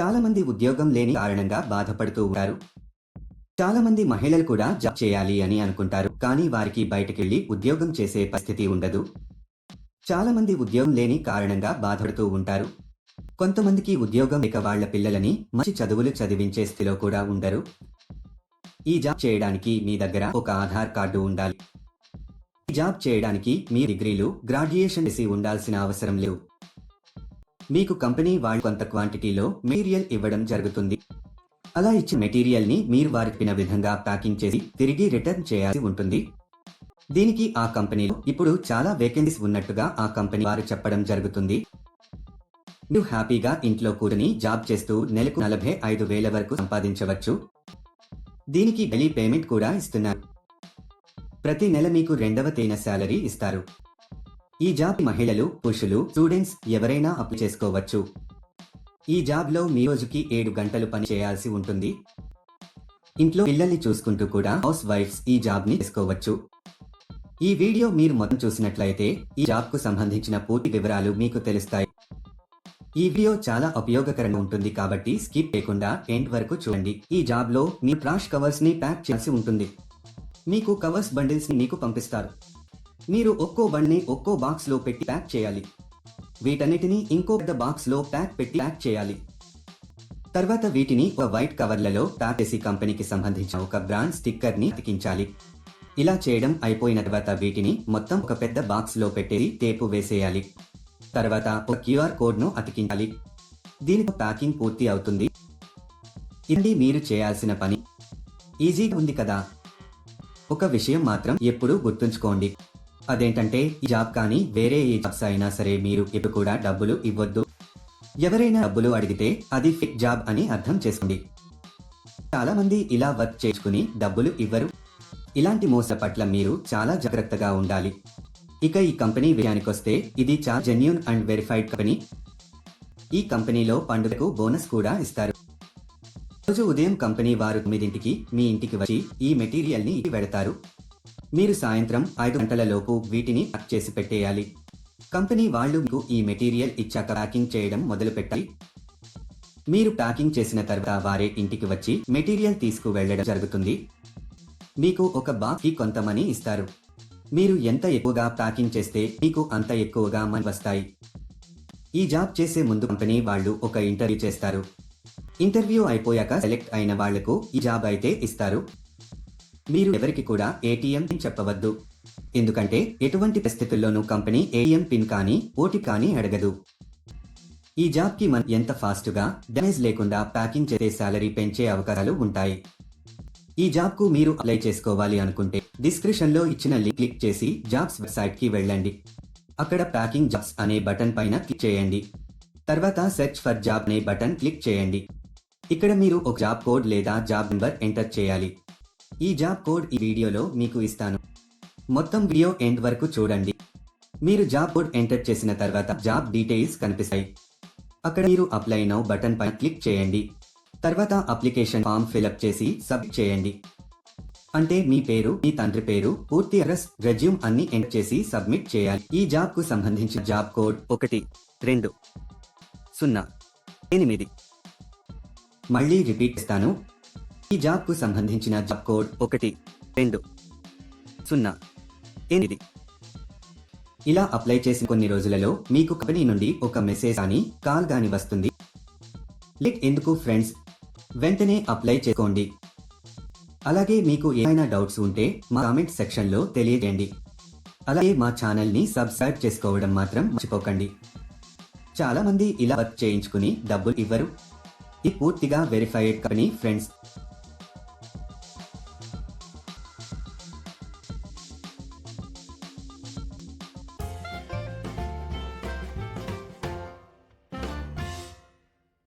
చాలా మంది ఉద్యోగం లేని కారణంగా బాధపడుతూ ఉంటారు. చాలా మంది మహిళలు కూడా జాబ్ చేయాలి అని అనుకుంటారు. కానీ వారికి బయటకెళ్ళి ఉద్యోగం చేసే పరిస్థితి ఉండదు. చాలా మంది ఉద్యోగం లేని కారణంగా బాధపడుతూ ఉంటారు. కొంతమందికి ఉద్యోగం లేక వాళ్ళ పిల్లలని మంచి చదువులు చదివించే స్థితిలో కూడా ఉండరు. ఈ జాబ్ చేయడానికి మీ దగ్గర ఒక ఆధార్ కార్డు ఉండాలి. ఈ జాబ్ చేయడానికి మీ డిగ్రీలు గ్రాడ్యుయేషన్ చేసి ఉండాల్సిన అవసరం లేవు. మీకు కంపెనీ వాళ్ళు కొంత క్వాంటిటీలో మెటీరియల్ ఇవ్వడం జరుగుతుంది. అలా ఇచ్చిన మెటీరియల్ని మీరు వారికిన విధంగా ప్యాకింగ్ చేసి తిరిగి రిటర్న్ చేయాల్సి ఉంటుంది. దీనికి ఆ కంపెనీలో ఇప్పుడు చాలా వేకెన్సీస్ ఉన్నట్టుగా ఆ కంపెనీ వారు చెప్పడం జరుగుతుంది. మీరు హ్యాపీగా ఇంట్లో కూర్చుని జాబ్ చేస్తూ నెలకు నలభై ఐదు వేల వరకు సంపాదించవచ్చు. దీనికి డైలీ పేమెంట్ కూడా ఇస్తున్నారు. ప్రతి నెల మీకు రెండవ తేన శాలరీ ఇస్తారు. ఈ జాబ్ మహిళలు పురుషులు స్టూడెంట్స్ ఎవరైనా అప్లై చేసుకోవచ్చు. ఈ జాబ్లో మీ రోజుకి ఏడు గంటలు పని చేయాల్సి ఉంటుంది. ఇంట్లో పిల్లల్ని చూసుకుంటూ కూడా హౌస్ వైఫ్స్ ఈ జాబ్ని చేసుకోవచ్చు. ఈ వీడియో మీరు మొత్తం చూసినట్లయితే ఈ జాబ్కు సంబంధించిన పూర్తి వివరాలు మీకు తెలుస్తాయి. ఈ వీడియో చాలా ఉపయోగకరంగా ఉంటుంది కాబట్టి స్కిప్ చేయకుండా ఎండ్ వరకు చూడండి. ఈ జాబ్లో మీ ప్రాష్ కవర్స్ని ప్యాక్ చేయాల్సి ఉంటుంది. మీకు కవర్స్ బండిల్స్ని మీకు పంపిస్తారు. మీరు ఒక్కో బండిని ఒక్కో బాక్స్లో పెట్టి ప్యాక్ చేయాలి. వీటన్నిటిని ఇంకో పెద్ద బాక్స్లో ప్యాక్ పెట్టి ప్యాక్ చేయాలి. తర్వాత వీటిని ఒక వైట్ కవర్లలో టాటేసి కంపెనీకి సంబంధించిన ఒక బ్రాండ్ స్టిక్కర్ని అతికించాలి. ఇలా చేయడం అయిపోయిన తర్వాత వీటిని మొత్తం ఒక పెద్ద బాక్స్లో పెట్టేసి టేపు వేసేయాలి. తర్వాత ఒక క్యూఆర్ కోడ్ను అతికించాలి. దీనికి ప్యాకింగ్ పూర్తి అవుతుంది. ఇది మీరు చేయాల్సిన పని. ఈజీగా ఉంది కదా. ఒక విషయం మాత్రం ఎప్పుడూ గుర్తుంచుకోండి. అదేంటంటే ఈ జాబ్ కానీ వేరే ఏ జాబ్స్ అయినా సరే మీరు ఇప్పుడు కూడా డబ్బులు ఇవ్వద్దు. ఎవరైనా డబ్బులు అడిగితే అది ఫిక్ జాబ్ అని అర్థం చేసుకోండి. చాలా మంది ఇలా వర్క్ చేసుకుని డబ్బులు ఇవ్వరు. ఇలాంటి మోస పట్ల మీరు చాలా జాగ్రత్తగా ఉండాలి. ఇక ఈ కంపెనీ విషయానికొస్తే ఇది చాలా జెన్యున్ అండ్ వెరిఫైడ్ కంపెనీ ఈ కంపెనీలో పండుగకు బోనస్ కూడా ఇస్తారు. రోజు ఉదయం కంపెనీ వారు తొమ్మిదింటికి మీ ఇంటికి వచ్చి ఈ మెటీరియల్ని పెడతారు. వెడతారు మీరు సాయంత్రం ఐదు గంటల లోపు వీటిని ప్యాక్ చేసి పెట్టేయాలి. కంపెనీ వాళ్ళు మీకు ఈ మెటీరియల్ ఇచ్చాక ప్యాకింగ్ చేయడం మొదలు పెట్టాలి. మీరు ప్యాకింగ్ చేసిన తర్వాత వారే ఇంటికి వచ్చి మెటీరియల్ తీసుకువెళ్ళడం జరుగుతుంది. మీకు ఒక బాక్స్ కొంత మనీ ఇస్తారు. మీరు ఎంత ఎక్కువగా ప్యాకింగ్ చేస్తే మీకు అంత ఎక్కువగా మనీ వస్తాయి. ఈ జాబ్ చేసే ముందు కంపెనీ వాళ్ళు ఒక ఇంటర్వ్యూ చేస్తారు. ఇంటర్వ్యూ అయిపోయాక సెలెక్ట్ అయిన వాళ్ళకు ఈ జాబ్ అయితే ఇస్తారు. మీరు ఎవరికి కూడా ఏటీఎం పిన్ చెప్పవద్దు. ఎందుకంటే ఎటువంటి పరిస్థితుల్లోనూ కంపెనీ ఏటీఎం పిన్ కానీ ఓటీ కానీ అడగదు. ఈ జాబ్కి మనం ఎంత ఫాస్ట్గా డ్యామేజ్ లేకుండా ప్యాకింగ్ చేసే శాలరీ పెంచే అవకాశాలు ఉంటాయి. ఈ జాబ్కు మీరు అప్లై చేసుకోవాలి అనుకుంటే డిస్క్రిప్షన్లో ఇచ్చిన లింక్ క్లిక్ చేసి జాబ్స్ వెబ్సైట్కి వెళ్ళండి. అక్కడ ప్యాకింగ్ జాబ్స్ అనే బటన్ పైన క్లిక్ చేయండి. తర్వాత సెర్చ్ ఫర్ జాబ్ అనే బటన్ క్లిక్ చేయండి. ఇక్కడ మీరు ఒక జాబ్ కోడ్ లేదా జాబ్ నెంబర్ ఎంటర్ చేయాలి. ఈ జాబ్ కోడ్ ఈ వీడియోలో మీకు ఇస్తాను. మొత్తం వీడియో ఎండ్ వరకు చూడండి. మీరు జాబ్ కోడ్ ఎంటర్ చేసిన తర్వాత జాబ్ డీటెయిల్స్ కనిపిస్తాయి. అక్కడ మీరు అప్లై నౌ బటన్ పై క్లిక్ చేయండి. తర్వాత అప్లికేషన్ ఫామ్ ఫిలప్ చేసి సబ్మిట్ చేయండి. అంటే మీ పేరు మీ తండ్రి పేరు పూర్తి అడ్రస్ రెజ్యూమ్ అన్ని ఎంటర్ చేసి సబ్మిట్ చేయాలి. ఈ జాబ్కు సంబంధించిన జాబ్ కోడ్ ఒకటి రెండు సున్నా ఎనిమిది. మళ్ళీ రిపీట్ ఇస్తాను ఈ జాబ్కు సంబంధించిన జాబ్ కోడ్ ఒకటి రెండు సున్నా ఎనిమిది. ఇలా అప్లై చేసిన కొన్ని రోజులలో మీకు కంపెనీ నుండి ఒక మెసేజ్ కానీ కాల్ గాని వస్తుంది. లేట్ ఎందుకు ఫ్రెండ్స్? వెంటనే అప్లై చేసుకోండి. అలాగే మీకు ఏమైనా డౌట్స్ ఉంటే మా కామెంట్ సెక్షన్లో తెలియజేయండి. అలాగే మా ఛానల్ని సబ్స్క్రైబ్ చేసుకోవడం మాత్రం మర్చిపోకండి. చాలామంది ఇలా వర్క్ చేయించుకుని డబ్బులు ఇవ్వరు. ఇది పూర్తిగా వెరిఫైడ్ కంపెనీ ఫ్రెండ్స్